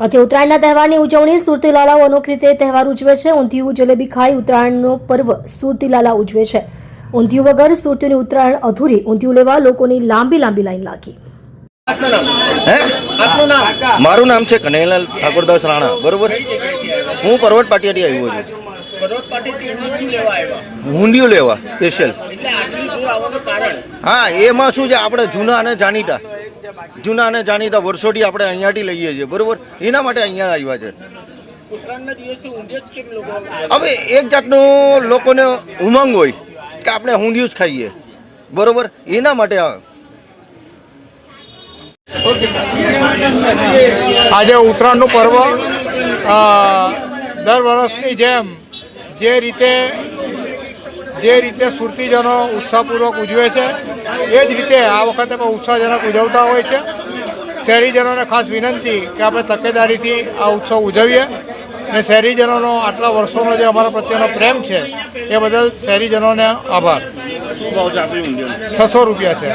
આજે ઉત્તરાયણના તહેવારની ઉજવણી સુરતી લાલાઓ અનોખી રીતે તહેવાર ઉજવે છે. ઊંધિયું, જલેબી ખાઈ ઉત્તરાયણનો પર્વ સુરતી લાલા ઉજવે છે. ઊંધિયું વગર સુરતીની ઉત્તરાયણ અધૂરી. ઊંધિયું લેવા લોકોની લાંબી લાંબી લાઈન લાગી. મારું નામ છે કનૈયાલાલ ઠાકોરદાસ રાણા. બરોબર? હું પર્વત પાટિયાથી આવ્યો છું. ઊંધિયું લેવા, સ્પેશિયલ. હા, એમાં શું છે? આપણે જૂના અને જાણીતા. જૂના અને જાણીતા વર્ષોથી આપણે અહીંયાથી લઈએ છીએ બરોબર? એના માટે અહીંયા આવ્યા છે. હવે એક જાતનો લોકોને ઉમંગ હોય કે આપણે ઊંધિયું જ ખાઈએ બરોબર? એના માટે આજે ઉત્તરાયણનું પર્વ દર વર્ષની જેમ જે રીતે જે રીતે સુરતીજનો ઉત્સાહપૂર્વક ઉજવે છે એ જ રીતે આ વખતે પણ ઉત્સાહજનક ઉજવતા હોય છે. શહેરીજનોને ખાસ વિનંતી કે આપણે તકેદારીથી આ ઉત્સવ ઉજવીએ અને શહેરીજનોનો આટલા વર્ષોનો જે અમારા પ્રત્યેનો પ્રેમ છે એ બદલ શહેરીજનોને આભાર. છસો રૂપિયા છે.